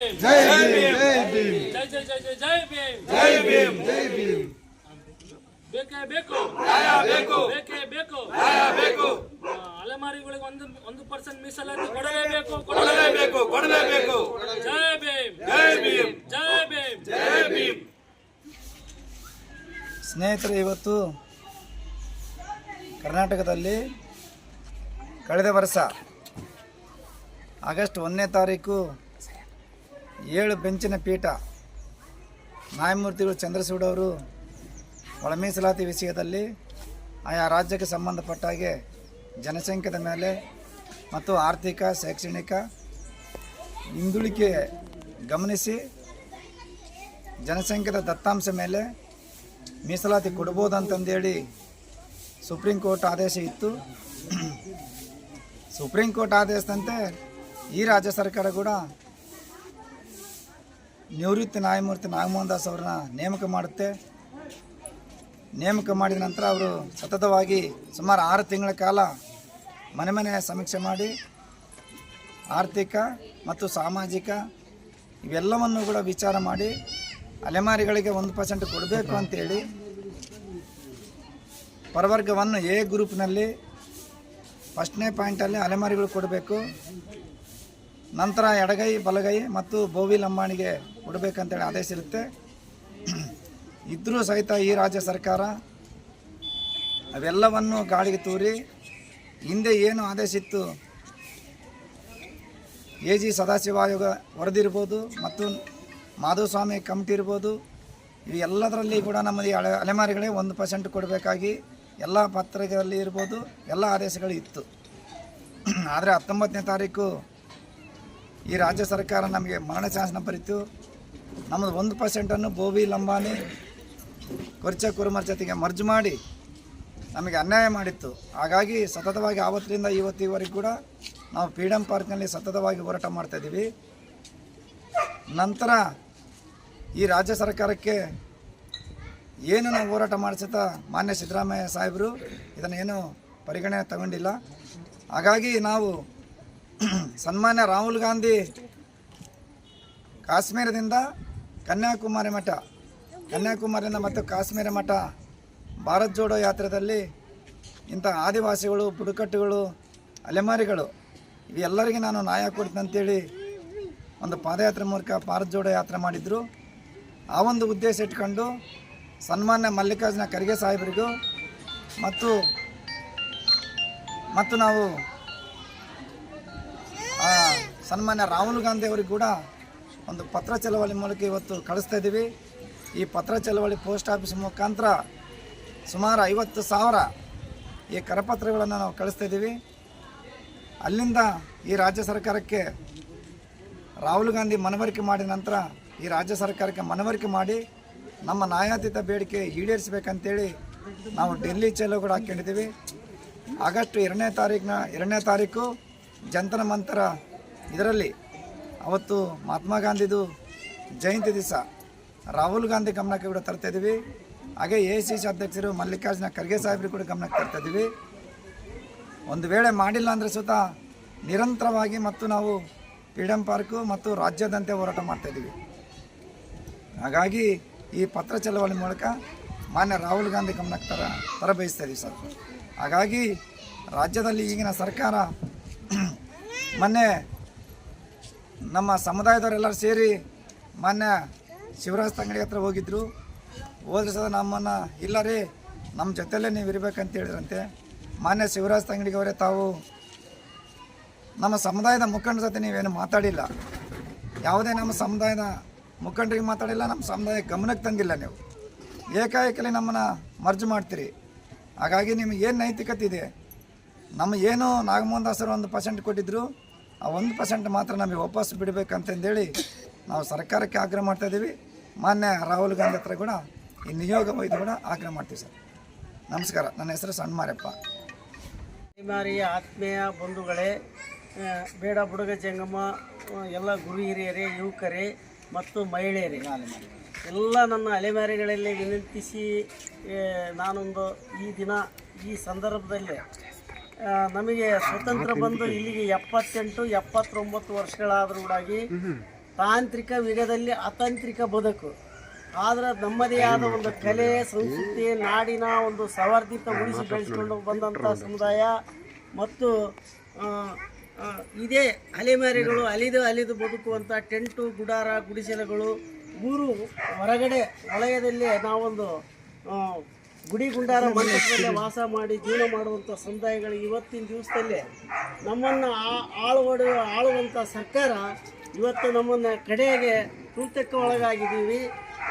ಜೈ ಭೀಮ್ ಜೈ ಭೀಮ್ ಜೈ ಜೈ ಜೈ ಜೈ ಜೈ ಭೀಮ್ ಜೈ ಭೀಮ್ ಜೈ ಭೀಮ್ ಬೇಕೇ ಬೇಕು ಬೇಕು ಬೇಕೇ ಬೇಕು ಬೇಕು ಆ, ಅಲೆಮಾರಿಗಳಿಗೆ ಒಂದು ಒಂದು ಪರ್ಸೆಂಟ್ ಮೀಸಲಾತಿ ಕೊಡಲೇಬೇಕು ಕೊಡಲೇಬೇಕು ಕೊಡಲೇಬೇಕು ಜೈ ಭೀಮ್ ಜೈ ಭೀಮ್ ಜೈ ಭೀಮ್ ಜೈ ಭೀಮ್ ಸ್ನೇಹಿತರೆ ಇವತ್ತು ಕರ್ನಾಟಕದಲ್ಲಿ ಕಳೆದ ವರ್ಷ ಆಗಸ್ಟ್ ಒಂದನೇ ತಾರೀಕು ಏಳು ಬೆಂಚಿನ ಪೀಠ. ನ್ಯಾಯಮೂರ್ತಿಗಳು ಚಂದ್ರಚೂಡ್ ಅವರು ಮೀಸಲಾತಿ ವಿಷಯದಲ್ಲಿ ಆಯಾ ರಾಜ್ಯಕ್ಕೆ ಸಂಬಂಧಪಟ್ಟ ಹಾಗೆ ಜನಸಂಖ್ಯೆದ ಮೇಲೆ ಮತ್ತು ಆರ್ಥಿಕ, ಶೈಕ್ಷಣಿಕ ಹಿಂದುಳಿಕೆ ಗಮನಿಸಿ ಜನಸಂಖ್ಯೆದ ದತ್ತಾಂಶ ಮೇಲೆ ಮೀಸಲಾತಿ ಕೊಡ್ಬೋದು ಅಂತಂದೇಳಿ ಸುಪ್ರೀಂ ಕೋರ್ಟ್ ಆದೇಶ ಇತ್ತು. ಸುಪ್ರೀಂ ಕೋರ್ಟ್ ಆದೇಶದಂತೆ ಈ ರಾಜ್ಯ ಸರ್ಕಾರ ಕೂಡ ನಿವೃತ್ತಿ ನ್ಯಾಯಮೂರ್ತಿ ನಾಗಮೋಹನ್ ದಾಸ್ ಅವ್ರನ್ನ ನೇಮಕ ಮಾಡುತ್ತೆ. ನೇಮಕ ಮಾಡಿದ ನಂತರ ಅವರು ಸತತವಾಗಿ ಸುಮಾರು ಆರು ತಿಂಗಳ ಕಾಲ ಮನೆ ಮನೆ ಸಮೀಕ್ಷೆ ಮಾಡಿ, ಆರ್ಥಿಕ ಮತ್ತು ಸಾಮಾಜಿಕ ಇವೆಲ್ಲವನ್ನು ಕೂಡ ವಿಚಾರ ಮಾಡಿ ಅಲೆಮಾರಿಗಳಿಗೆ ಒಂದು ಪರ್ಸೆಂಟ್ ಕೊಡಬೇಕು ಅಂತೇಳಿ ಪರವರ್ಗವನ್ನು ಎ ಗ್ರೂಪ್ನಲ್ಲಿ ಫಸ್ಟ್ನೇ ಪಾಯಿಂಟಲ್ಲಿ ಅಲೆಮಾರಿಗಳು ಕೊಡಬೇಕು. ನಂತರ ಎಡಗೈ, ಬಲಗೈ ಮತ್ತು ಬೋವಿ ಲಂಬಾಣಿಗೆ ಕೊಡಬೇಕಂತೇಳಿ ಆದೇಶ ಇರುತ್ತೆ. ಇದ್ದರೂ ಸಹಿತ ಈ ರಾಜ್ಯ ಸರ್ಕಾರ ಅವೆಲ್ಲವನ್ನು ಗಾಳಿಗೆ ತೂರಿ, ಹಿಂದೆ ಏನು ಆದೇಶ ಇತ್ತು, ಎ ಜಿ ಸದಾಶಿವ ಆಯೋಗ ವರದಿರ್ಬೋದು ಮತ್ತು ಮಾಧುಸ್ವಾಮಿ ಕಮಿಟಿ ಇರ್ಬೋದು ಇವೆಲ್ಲದರಲ್ಲಿ ಕೂಡ ನಮ್ಮದು ಅಲೆ, ಅಲೆಮಾರಿಗಳೇ ಒಂದು ಪರ್ಸೆಂಟ್ ಕೊಡಬೇಕಾಗಿ ಎಲ್ಲ ಪತ್ರಿಕೆಯಲ್ಲಿ ಇರ್ಬೋದು, ಎಲ್ಲ ಆದೇಶಗಳು ಇತ್ತು. ಆದರೆ ಹತ್ತೊಂಬತ್ತನೇ ತಾರೀಕು ಈ ರಾಜ್ಯ ಸರ್ಕಾರ ನಮಗೆ ಮರಣ ಶಾಸನ ಬರೀತು. ನಮ್ಮದು ಒಂದು ಪರ್ಸೆಂಟನ್ನು ಬೋವಿ ಲಂಬಾನಿ ಕೊರ್ಚ, ಕುರುಮರ್ ಜೊತೆಗೆ ಮರ್ಜ್ ಮಾಡಿ ನಮಗೆ ಅನ್ಯಾಯ ಮಾಡಿತ್ತು. ಹಾಗಾಗಿ ಸತತವಾಗಿ ಆವತ್ತಿನಿಂದ ಇವತ್ತಿವರೆಗೂ ಕೂಡ ನಾವು ಫ್ರೀಡಮ್ ಪಾರ್ಕ್ನಲ್ಲಿ ಸತತವಾಗಿ ಹೋರಾಟ ಮಾಡ್ತಾಯಿದ್ದೀವಿ ನಂತರ ಈ ರಾಜ್ಯ ಸರ್ಕಾರಕ್ಕೆ ಏನು ನಾವು ಹೋರಾಟ ಮಾಡಿಸುತ್ತಾ ಮಾನ್ಯ ಸಿದ್ದರಾಮಯ್ಯ ಸಾಹೇಬರು ಇದನ್ನೇನು ಪರಿಗಣನೆ ತಗೊಂಡಿಲ್ಲ. ಹಾಗಾಗಿ ನಾವು ಸನ್ಮಾನ್ಯ ರಾಹುಲ್ ಗಾಂಧಿ ಕಾಶ್ಮೀರದಿಂದ ಕನ್ಯಾಕುಮಾರಿ ಮಠ, ಕನ್ಯಾಕುಮಾರಿಯಿಂದ ಮತ್ತು ಕಾಶ್ಮೀರ ಮಠ, ಭಾರತ್ ಜೋಡೋ ಯಾತ್ರೆಯಲ್ಲಿ ಇಂಥ ಆದಿವಾಸಿಗಳು, ಬುಡಕಟ್ಟುಗಳು, ಅಲೆಮಾರಿಗಳು, ಇವೆಲ್ಲರಿಗೆ ನಾನು ನ್ಯಾಯ ಕೊಡ್ತೀನಿ ಅಂತೇಳಿ ಒಂದು ಪಾದಯಾತ್ರೆ ಮೂಲಕ ಭಾರತ್ ಜೋಡೋ ಯಾತ್ರೆ ಮಾಡಿದ್ರು. ಆ ಒಂದು ಉದ್ದೇಶ ಇಟ್ಕೊಂಡು ಸನ್ಮಾನ್ಯ ಮಲ್ಲಿಕಾರ್ಜುನ ಖರ್ಗೆ ಸಾಹೇಬರಿಗೂ ಮತ್ತು ಮತ್ತು ನಾವು ಸನ್ಮಾನ್ಯ ರಾಹುಲ್ ಗಾಂಧಿ ಅವರಿಗೆ ಕೂಡ ಒಂದು ಪತ್ರ ಚಲವಳಿ ಮೂಲಕ ಇವತ್ತು ಕಳಿಸ್ತಾ ಇದ್ದೀವಿ. ಈ ಪತ್ರ ಚಲವಳಿ ಪೋಸ್ಟ್ ಆಫೀಸ್ ಮುಖಾಂತರ ಸುಮಾರು ಐವತ್ತು ಸಾವಿರ ಈ ಕರಪತ್ರಗಳನ್ನು ನಾವು ಕಳಿಸ್ತಾ ಇದ್ದೀವಿ. ಅಲ್ಲಿಂದ ಈ ರಾಜ್ಯ ಸರ್ಕಾರಕ್ಕೆ ರಾಹುಲ್ ಗಾಂಧಿ ಮನವರಿಕೆ ಮಾಡಿದ ನಂತರ ಈ ರಾಜ್ಯ ಸರ್ಕಾರಕ್ಕೆ ಮನವರಿಕೆ ಮಾಡಿ ನಮ್ಮ ನ್ಯಾಯಾತೀತ ಬೇಡಿಕೆ ಈಡೇರಿಸಬೇಕಂತೇಳಿ ನಾವು ಡೆಲ್ಲಿ ಚಲೋ ಕೂಡ ಹಾಕ್ಕೊಂಡಿದ್ದೀವಿ. ಆಗಸ್ಟ್ ಎರಡನೇ ತಾರೀಕಿನ ಎರಡನೇ ತಾರೀಕು ಜಂತರ ಮಂತರ ಇದರಲ್ಲಿ. ಅವತ್ತು ಮಹಾತ್ಮ ಗಾಂಧಿದು ಜಯಂತಿ ದಿವಸ ರಾಹುಲ್ ಗಾಂಧಿ ಗಮನಕ್ಕೆ ಕೂಡ ತರ್ತಾಯಿದ್ದೀವಿ ಹಾಗೆ ಎ ಸಿ ಸಿ ಅಧ್ಯಕ್ಷರು ಮಲ್ಲಿಕಾರ್ಜುನ ಖರ್ಗೆ ಸಾಹೇಬರು ಕೂಡ ಗಮನಕ್ಕೆ ತರ್ತಾಯಿದ್ದೀವಿ ಒಂದು ವೇಳೆ ಮಾಡಿಲ್ಲ ಅಂದರೆ ಸುತ ನಿರಂತರವಾಗಿ ಮತ್ತು ನಾವು ಫ್ರೀಡಮ್ ಪಾರ್ಕು ಮತ್ತು ರಾಜ್ಯದಂತೆ ಹೋರಾಟ ಮಾಡ್ತಾಯಿದ್ದೀವಿ ಹಾಗಾಗಿ ಈ ಪತ್ರ ಚಳವಳಿ ಮೂಲಕ ಮಾನ್ಯ ರಾಹುಲ್ ಗಾಂಧಿ ಗಮನಕ್ಕೆ ತರ ತರಬಯಸ್ತಾ ಇದ್ದೀವಿ ಸರ್. ಹಾಗಾಗಿ ರಾಜ್ಯದಲ್ಲಿ ಈಗಿನ ಸರ್ಕಾರ ಮೊನ್ನೆ ನಮ್ಮ ಸಮುದಾಯದವರೆಲ್ಲರೂ ಸೇರಿ ಮೊನ್ನೆ ಶಿವರಾಜ್ ತಂಗಡಿ ಹತ್ರ ಹೋಗಿದ್ರು. ಹೋದ್ರೆ ಸಹ ನಮ್ಮನ್ನು ಇಲ್ಲ ರೀ ನಮ್ಮ ಜೊತೆಯಲ್ಲೇ ನೀವು ಇರಬೇಕಂತ ಹೇಳಿದ್ರಂತೆ. ಮಾನ್ಯ ಶಿವರಾಜ್ ತಂಗಡಿಗವರೇ ತಾವು ನಮ್ಮ ಸಮುದಾಯದ ಮುಖಂಡರ ಜೊತೆ ನೀವೇನು ಮಾತಾಡಿಲ್ಲ. ಯಾವುದೇ ನಮ್ಮ ಸಮುದಾಯದ ಮುಖಂಡರಿಗೆ ಮಾತಾಡಿಲ್ಲ, ನಮ್ಮ ಸಮುದಾಯ ಗಮನಕ್ಕೆ ತಂದಿಲ್ಲ ನೀವು. ಏಕಾಏಕಲಿ ನಮ್ಮನ್ನು ಮರ್ಜ್ ಮಾಡ್ತೀರಿ. ಹಾಗಾಗಿ ನಿಮಗೆ ಏನು ನೈತಿಕತೆ ಇದೆ? ನಮ್ಮ ಏನು ನಾಗಮೋಹನ್ ದಾಸರು ಒಂದು ಪರ್ಸೆಂಟ್ ಕೊಟ್ಟಿದ್ರು. ಆ ಒಂದು ಪರ್ಸೆಂಟ್ ಮಾತ್ರ ನಮಗೆ ವಾಪಸ್ ಬಿಡಬೇಕಂತಂದೇಳಿ ನಾವು ಸರ್ಕಾರಕ್ಕೆ ಆಗ್ರಹ ಮಾಡ್ತಾ ಇದ್ದೀವಿ. ಮಾನ್ಯ ರಾಹುಲ್ ಗಾಂಧಿ ಹತ್ರ ಕೂಡ ಈ ನಿಯೋಗ ಇದು ಕೂಡ ಆಗ್ರಹ ಮಾಡ್ತೀವಿ ಸರ್. ನಮಸ್ಕಾರ. ನನ್ನ ಹೆಸರು ಸಣ್ಣ ಮಾರಪ್ಪ. ಆತ್ಮೀಯ ಬಂಧುಗಳೇ ಬೇಡ ಬುಡಗ ಜಂಗಮ್ಮ ಎಲ್ಲ ಗುರು ಹಿರಿಯರೇ, ಯುವಕರೇ ಮತ್ತು ಮಹಿಳೆಯರೇ, ಎಲ್ಲ ನನ್ನ ಅಲೆಮಾರಿಗಳಲ್ಲಿ ವಿನಂತಿಸಿ ನಾನೊಂದು ಈ ದಿನ ಈ ಸಂದರ್ಭದಲ್ಲಿ ನಮಗೆ ಸ್ವತಂತ್ರ ಬಂದು ಇಲ್ಲಿಗೆ ಎಪ್ಪತ್ತೆಂಟು ಎಪ್ಪತ್ತೊಂಬತ್ತು ವರ್ಷಗಳಾದರೂ ಕೂಡಾಗಿ ತಾಂತ್ರಿಕ ಯುಗದಲ್ಲಿ ಅತಾಂತ್ರಿಕ ಬದುಕು. ಆದ್ರೆ ನಮ್ಮದೇ ಆದ ಒಂದು ಕಲೆ ಸಂಸ್ಕೃತಿ ನಾಡಿನ ಒಂದು ಸವರ್ಧಿತ ಉಳಿಸಿ ಬೆಳೆಸಿಕೊಂಡು ಬಂದಂಥ ಸಮುದಾಯ. ಮತ್ತು ಇದೇ ಅಲೆಮಾರಿಗಳು ಅಲಿದು ಅಲಿದು ಬದುಕುವಂಥ ಟೆಂಟು ಗುಡಾರ ಗುಡಿಸಲುಗಳು ಮೂರು ಹೊರಗಡೆ ವಲಯದಲ್ಲಿ ನಾವೊಂದು ಗುಡಿ ಗುಂಡಾರ ಮಂಟಪದಲ್ಲೇ ವಾಸ ಮಾಡಿ ಜೀವನ ಮಾಡುವಂಥ ಸಮುದಾಯಗಳು ಇವತ್ತಿನ ದಿವಸದಲ್ಲೇ ನಮ್ಮನ್ನು ಆಳುವಡ ಆಳುವಂಥ ಸರ್ಕಾರ ಇವತ್ತು ನಮ್ಮನ್ನು ಕಡೆಗೆ ತುಳಿತಕ್ಕೆ ಒಳಗಾಗಿದ್ದೀವಿ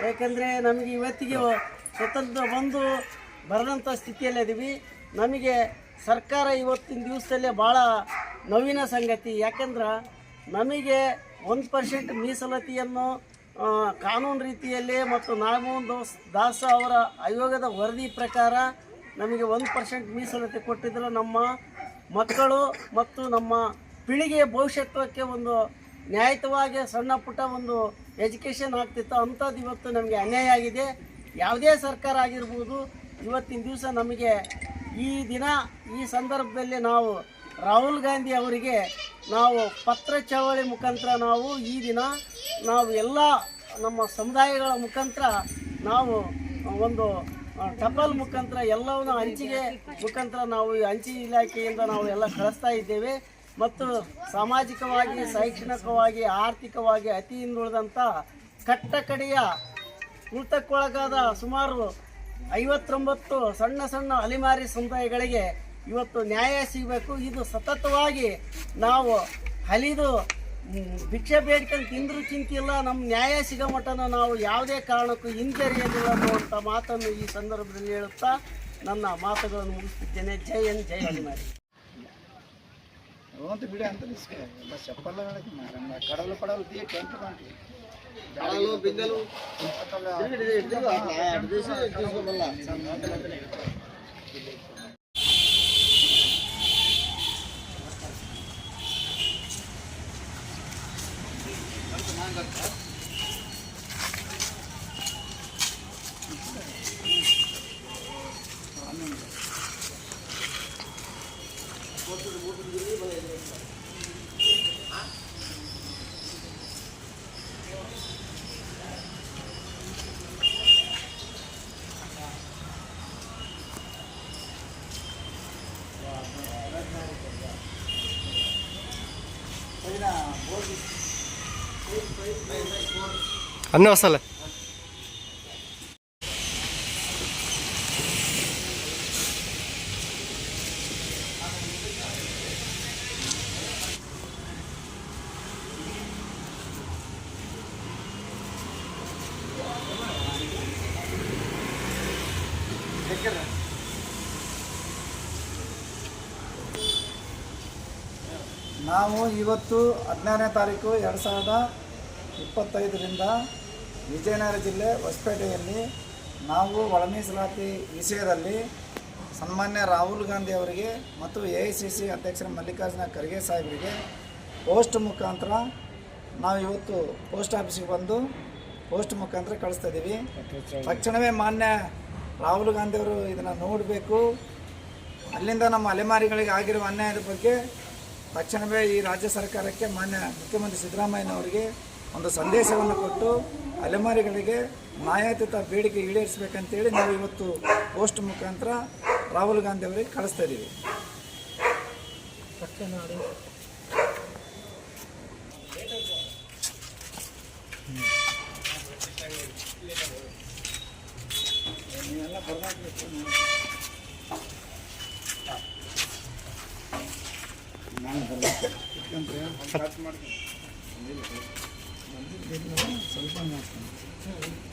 ಯಾಕಂದರೆ ನಮಗೆ ಇವತ್ತಿಗೆ ಸ್ವತಂತ್ರ ಬಂದು ಬರದಂಥ ಸ್ಥಿತಿಯಲ್ಲಿದ್ದೀವಿ. ನಮಗೆ ಸರ್ಕಾರ ಇವತ್ತಿನ ದಿವಸದಲ್ಲೇ ಭಾಳ ನೋವಿನ ಸಂಗತಿ. ಯಾಕಂದ್ರೆ ನಮಗೆ ಒಂದು ಪರ್ಸೆಂಟ್ ಮೀಸಲಾತಿಯನ್ನು ಕಾನೂನು ರೀತಿಯಲ್ಲಿ ಮತ್ತು ನಾಗಮೋಹನ್ ದೋಸ್ ದಾಸ ಅವರ ಆಯೋಗದ ವರದಿ ಪ್ರಕಾರ ನಮಗೆ ಒಂದು ಪರ್ಸೆಂಟ್ ಮೀಸಲತೆ ಕೊಟ್ಟಿದ್ದರೂ ನಮ್ಮ ಮಕ್ಕಳು ಮತ್ತು ನಮ್ಮ ಪೀಳಿಗೆಯ ಭವಿಷ್ಯತ್ವಕ್ಕೆ ಒಂದು ನ್ಯಾಯಿತವಾಗಿ ಸಣ್ಣ ಪುಟ್ಟ ಒಂದು ಎಜುಕೇಷನ್ ಆಗ್ತಿತ್ತು. ಅಂಥದ್ದು ಇವತ್ತು ನಮಗೆ ಅನ್ಯಾಯ ಆಗಿದೆ. ಯಾವುದೇ ಸರ್ಕಾರ ಆಗಿರ್ಬೋದು, ಇವತ್ತಿನ ದಿವಸ ನಮಗೆ ಈ ದಿನ, ಈ ಸಂದರ್ಭದಲ್ಲಿ ನಾವು ರಾಹುಲ್ ಗಾಂಧಿ ಅವರಿಗೆ ನಾವು ಪತ್ರ ಚಳವಳಿ ಮುಖಾಂತರ ನಾವು ಈ ದಿನ ನಾವು ಎಲ್ಲ ನಮ್ಮ ಸಮುದಾಯಗಳ ಮುಖಾಂತರ ನಾವು ಒಂದು ಟಪಲ್ ಮುಖಾಂತರ ಎಲ್ಲವನ್ನು ಹಂಚಿಗೆ ಮುಖಾಂತರ ನಾವು ಈ ಹಂಚಿ ಇಲಾಖೆಯಿಂದ ನಾವು ಎಲ್ಲ ಕಳಿಸ್ತಾ ಇದ್ದೇವೆ. ಮತ್ತು ಸಾಮಾಜಿಕವಾಗಿ, ಶೈಕ್ಷಣಿಕವಾಗಿ, ಆರ್ಥಿಕವಾಗಿ ಅತಿ ಹಿಂದುಳಿದಂಥ ಕಟ್ಟಕಡೆಯ ಉಳಿತಕ್ಕೊಳಗಾದ ಸುಮಾರು ಐವತ್ತೊಂಬತ್ತು ಸಣ್ಣ ಸಣ್ಣ ಅಲೆಮಾರಿ ಸಮುದಾಯಗಳಿಗೆ ಇವತ್ತು ನ್ಯಾಯ ಸಿಗಬೇಕು. ಇದು ಸತತವಾಗಿ ನಾವು ಹಲಿದು ಭಿಕ್ಷೆ ಬೇಡ್ಕೊಂಡು ತಿಂದರೂ ಚಿಂತಿಲ್ಲ ನಮ್ಮ ನ್ಯಾಯ ಸಿಗೋ ಮಟ್ಟನ ನಾವು ಯಾವುದೇ ಕಾರಣಕ್ಕೂ ಹಿಂಜರಿಯೋದಿಲ್ಲ ಅನ್ನುವಂಥ ಮಾತನ್ನು ಈ ಸಂದರ್ಭದಲ್ಲಿ ಹೇಳುತ್ತಾ ನನ್ನ ಮಾತುಗಳನ್ನು ಮುಗಿಸ್ತಿದ್ದೇನೆ ಜೈ ಎನ್ ಜೈ ಹನುಮಾರಿ ಅಂತ ಬಿಡಿ ಅಂತ ಚಪ್ಪಲ್ಲ ಕಡಲು ಪಡಲು ತೀ ಟೆಂಟ್ ಮಾಡಿ అన్నీ వస్తాలే ನಾವು ಇವತ್ತು ಹದಿನಾರನೇ ತಾರೀಕು ಎರಡು ಸಾವಿರದ ಇಪ್ಪತ್ತೈದರಿಂದ ವಿಜಯನಗರ ಜಿಲ್ಲೆ ಹೊಸಪೇಟೆಯಲ್ಲಿ ನಾವು ಒಳ ಮೀಸಲಾತಿ ವಿಷಯದಲ್ಲಿ ಸನ್ಮಾನ್ಯ ರಾಹುಲ್ ಗಾಂಧಿ ಅವರಿಗೆ ಮತ್ತು ಎ ಐ ಸಿ ಸಿ ಅಧ್ಯಕ್ಷರ ಮಲ್ಲಿಕಾರ್ಜುನ ಖರ್ಗೆ ಸಾಹೇಬರಿಗೆ ಪೋಸ್ಟ್ ಮುಖಾಂತರ ನಾವು ಇವತ್ತು ಪೋಸ್ಟ್ ಆಫೀಸಿಗೆ ಬಂದು ಪೋಸ್ಟ್ ಮುಖಾಂತರ ಕಳಿಸ್ತಾ ಇದ್ದೀವಿ. ತಕ್ಷಣವೇ ಮಾನ್ಯ ರಾಹುಲ್ ಗಾಂಧಿ ಅವರು ಇದನ್ನು ನೋಡಬೇಕು. ಅಲ್ಲಿಂದ ನಮ್ಮ ಅಲೆಮಾರಿಗಳಿಗೆ ಆಗಿರುವ ಅನ್ಯಾಯದ ಬಗ್ಗೆ ತಕ್ಷಣವೇ ಈ ರಾಜ್ಯ ಸರ್ಕಾರಕ್ಕೆ ಮಾನ್ಯ ಮುಖ್ಯಮಂತ್ರಿ ಸಿದ್ದರಾಮಯ್ಯನವರಿಗೆ ಒಂದು ಸಂದೇಶವನ್ನು ಕೊಟ್ಟು ಅಲೆಮಾರಿಗಳಿಗೆ ನ್ಯಾಯಾತೀತ ಬೇಡಿಕೆ ಈಡೇರಿಸಬೇಕಂತೇಳಿ ನಾವು ಇವತ್ತು ಪೋಸ್ಟ್ ಮುಖಾಂತರ ರಾಹುಲ್ ಗಾಂಧಿ ಅವರಿಗೆ ಕಳಿಸ್ತಾ ಇದ್ದೀವಿ. ನಾನು ಸ್ವಲ್ಪ ಮಾಡ್ತೀನಿ. ಸ್ವಲ್ಪ ಮಾಡ್ತೀನಿ.